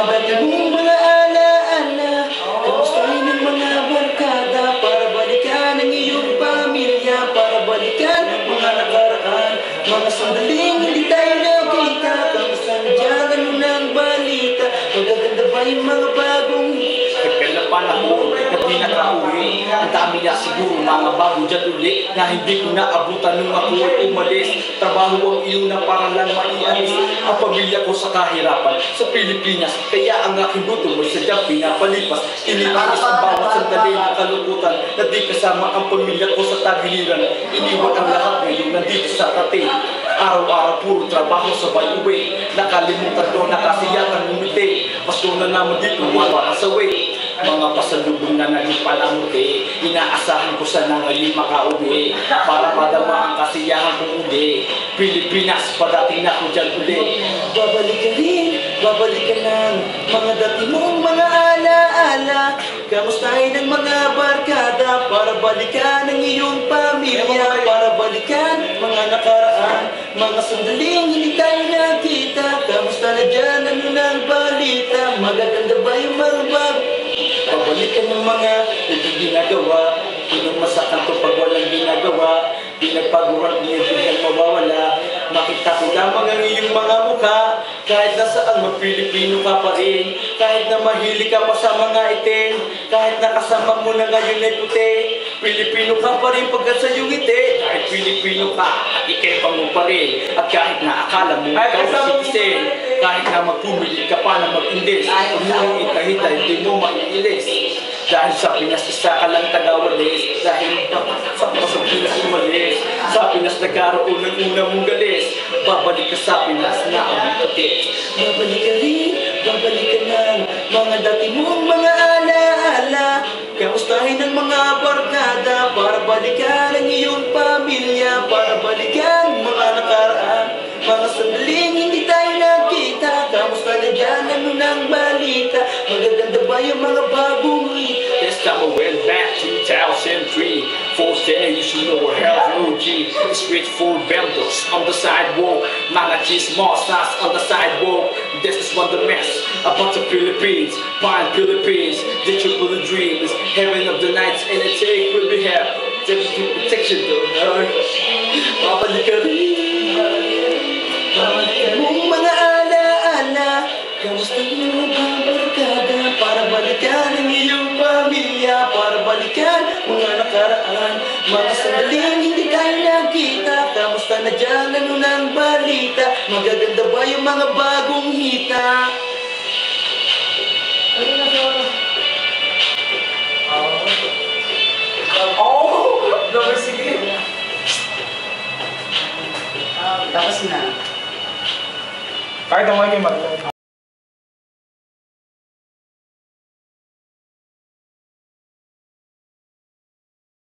Babalik mong mga ala-ala Kamustahin ang mga barkada? Para balikan ang iyong pamilya Para balikan ang mga nakaraan. Mga sandaling hindi tayo nakita. Kamustahan dyan ano ng balita? Magaganda ba yung mga bagong Na siguro mga bago dyan uli Na hindi ko naabutan nung ako ay umalis. Trabaho ang iuna para lang maialis. Ang pamilya ko sa kahirapan sa Pilipinas Kaya ang aking gutom ay sadyang pinapalipas. Iniinis ang bawat sandali ng kalungkutan Na di kasama ang pamilya ko sa tagiliran. Iniwan ang lahat ngayon nandito sa tating Araw-araw puro trabaho sabay uwi. Nakalimutan ko na kasiyakan ngumiti Pasto na naman dito wala sa way mga pasalubong na naging palamuti Inaasahan ko sana ngayon makauwi Para madama ang kasiyahan kong uli Pilipinas, padating na ko dyan uli. Babalik ka rin, babalik ka ng Mga dati mong mga alaala. Kamustahin ang mga barkada Para balikan ang iyong pamilya? Para balikan mga nakaraan Mga sandaling hindi tayo nakita. Kamusta na dyan, ano ng balita? Magaganda ba yung mga bag Pabalikan ng mga hindi ginagawa Pinong masakan to pag walang ginagawa Di nagpaguran, di nagbigang mawawala. Makita ko lamang ang iyong mga mukha Kahit na saan mag-Pilipino ka pa rin. Kahit na mahilig ka pa sa mga itim Kahit nakasama mo na ngayon ay puti Pilipino ka pa rin pagkat sa iyong ngiti. Kahit Pilipino ka, at ikay pa mo pa rin At kahit na akala mo ikaw ay citizen Kahit na magpumilit ka pa na mag-indis Kung mo itahita, hindi mo maiilis. Dahil sa Pinas, isa ka lang tagawalis. Dahil sa sa Pinas umalis. Sa Pinas nagkaroon ng una mong galis. Babalik ka sa Pinas na ang puti Babalik ka rin, babalik ka ng Mga dati mong mga alaala. Kamustahin ang mga barkada Para balikan ang iyong pamilya Para balikan This time I went back 2003 For day you should know hell's no G. Street food vendors on the sidewalk. Mga chismosas on the sidewalk. This is what the mess A bunch of Philippines Fine Philippines. The triple the dreams Heaven of the nights And the take will be have. Safety protection though Babalik ka rin Babalik ka mong mga alaala Kamusta yung mga barkada. Para balikan ang iyong balikan mga nakaraan. Mga sandaling hindi tayo nakita. Kamusta na dyan, ano ng balita? Magaganda ba yung mga bagong hita? Oh! Number sige. Tapos na. Kahit ang mga mag